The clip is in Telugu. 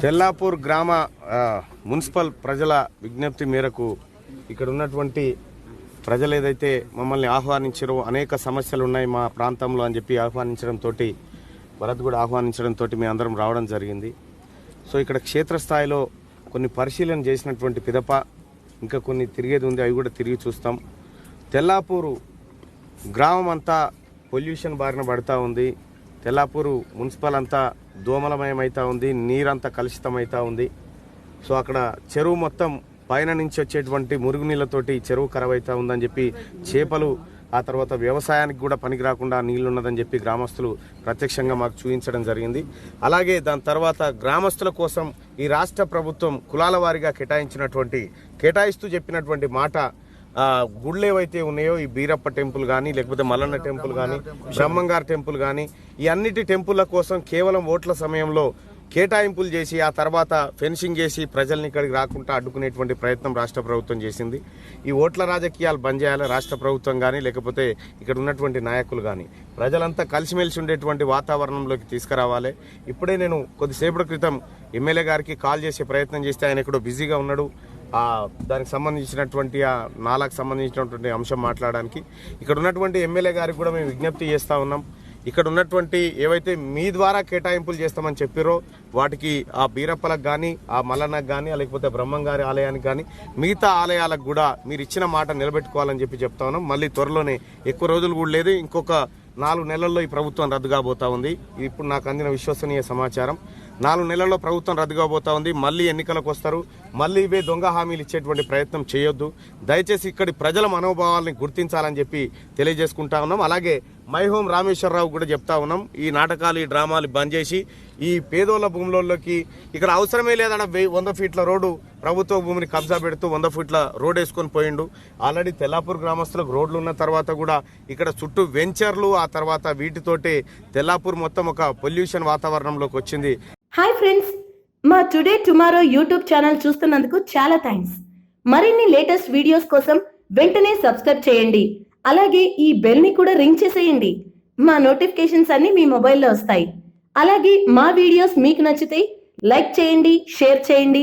తెల్లాపూర్ గ్రామ మున్సిపల్ ప్రజల విజ్ఞప్తి మేరకు ఇక్కడ ఉన్నటువంటి ప్రజలు ఏదైతే మమ్మల్ని ఆహ్వానించారో అనేక సమస్యలు ఉన్నాయి మా ప్రాంతంలో అని చెప్పి ఆహ్వానించడంతో భరత్ కూడా ఆహ్వానించడంతో మేము అందరం రావడం జరిగింది. సో ఇక్కడ క్షేత్రస్థాయిలో కొన్ని పరిశీలన చేసినటువంటి పిదప ఇంకా కొన్ని తిరిగేది ఉంది అవి కూడా తిరిగి చూస్తాం. తెల్లాపూరు గ్రామం అంతా పొల్యూషన్ బారిన పడుతూ ఉంది. తెల్లాపూరు మున్సిపల్ అంతా దోమలమయమవుతా ఉంది నీరంతా కలుషితమవుతా ఉంది. సో అక్కడ చెరువు మొత్తం పైన నుంచి వచ్చేటువంటి మురుగునీళ్ళతోటి చెరువు ఖరాబ్ అవుతా ఉందని చెప్పి చేపలు ఆ తర్వాత వ్యవసాయానికి కూడా పనికి రాకుండా నీళ్ళున్నదని చెప్పి గ్రామస్తులు ప్రత్యక్షంగా మాకు చూపించడం జరిగింది. అలాగే దాని తర్వాత గ్రామస్తుల కోసం ఈ రాష్ట్ర ప్రభుత్వం కులాల వారిగా కేటాయించినటువంటి కేటాయిస్తూ చెప్పినటువంటి మాట గుళ్ళు ఏవైతే ఉన్నాయో ఈ బీరప్ప టెంపుల్ కానీ లేకపోతే మల్లన్న టెంపుల్ కానీ బ్రహ్మంగారు టెంపుల్ కానీ ఈ అన్నిటి టెంపుల్ల కోసం కేవలం ఓట్ల సమయంలో కేటాయింపులు చేసి ఆ తర్వాత ఫెన్సింగ్ చేసి ప్రజల్ని ఇక్కడికి రాకుండా అడ్డుకునేటువంటి ప్రయత్నం రాష్ట్ర ప్రభుత్వం చేసింది. ఈ ఓట్ల రాజకీయాలు బంద్ చేయాలి రాష్ట్ర ప్రభుత్వం కానీ లేకపోతే ఇక్కడ ఉన్నటువంటి నాయకులు కానీ ప్రజలంతా కలిసిమెలిసి ఉండేటువంటి వాతావరణంలోకి తీసుకురావాలి. ఇప్పుడే నేను కొద్దిసేపటి క్రితం ఎమ్మెల్యే గారికి కాల్ చేసే ప్రయత్నం చేస్తే ఆయన ఇక్కడ బిజీగా ఉన్నాడు. దానికి సంబంధించినటువంటి ఆ నాలకు సంబంధించినటువంటి అంశం మాట్లాడడానికి. ఇక్కడ ఉన్నటువంటి ఎమ్మెల్యే గారికి కూడా మేము విజ్ఞప్తి చేస్తూ ఉన్నాం. ఇక్కడ ఉన్నటువంటి ఏవైతే మీ ద్వారా కేటాయింపులు చేస్తామని చెప్పారో వాటికి ఆ బీరప్పలకు కానీ ఆ మల్లన్నకు కానీ లేకపోతే బ్రహ్మంగారి ఆలయానికి కానీ మిగతా ఆలయాలకు కూడా మీరు ఇచ్చిన మాట నిలబెట్టుకోవాలని చెప్పి చెప్తా ఉన్నాం. మళ్ళీ త్వరలోనే ఎక్కువ రోజులు కూడా లేదు. ఇంకొక నాలుగు నెలల్లో ఈ ప్రభుత్వం రద్దు కాబోతా ఉంది. ఇప్పుడు నాకు అందిన విశ్వసనీయ సమాచారం. నాలుగు నెలల్లో ప్రభుత్వం రద్దు కాబోతా ఉంది. మళ్ళీ ఎన్నికలకు వస్తారు. మళ్ళీ ఇవే దొంగ హామీలు ఇచ్చేటువంటి ప్రయత్నం చేయొద్దు. దయచేసి ఇక్కడి ప్రజల మనోభావాల్ని గుర్తించాలని చెప్పి తెలియజేసుకుంటా ఉన్నాం. అలాగే మై హోమ్ రామేశ్వరరావు కూడా చెప్తా ఉన్నాం. ఈ నాటకాలు ఈ డ్రామాలు బంద్ చేసి ఈ పేదోళ్ళ భూములలోకి ఇక్కడ అవసరమే లేదన్న వెయ్యి వంద ఫీట్ల రోడ్డు ప్రభుత్వ భూమిని కబ్జా పెడుతూ వంద ఫీట్ల రోడ్ వేసుకొని పోయిండు. ఆల్రెడీ తెల్లాపూర్ గ్రామస్తులకు రోడ్లు ఉన్న తర్వాత కూడా ఇక్కడ చుట్టూ వెంచర్లు ఆ తర్వాత వీటితోటే తెల్లాపూర్ మొత్తం ఒక పొల్యూషన్ వాతావరణంలోకి వచ్చింది. హాయ్ ఫ్రెండ్స్ మా టుడే టుమారో యూట్యూబ్ ఛానల్ చూస్తున్నందుకు చాలా థ్యాంక్స్ మరిన్ని లేటెస్ట్ వీడియోస్ కోసం వెంటనే సబ్స్క్రైబ్ చేయండి. అలాగే ఈ బెల్ని కూడా రింగ్ చేసేయండి. మా నోటిఫికేషన్స్ అన్ని మీ మొబైల్లో వస్తాయి. అలాగే మా వీడియోస్ మీకు నచ్చితే లైక్ చేయండి షేర్ చేయండి.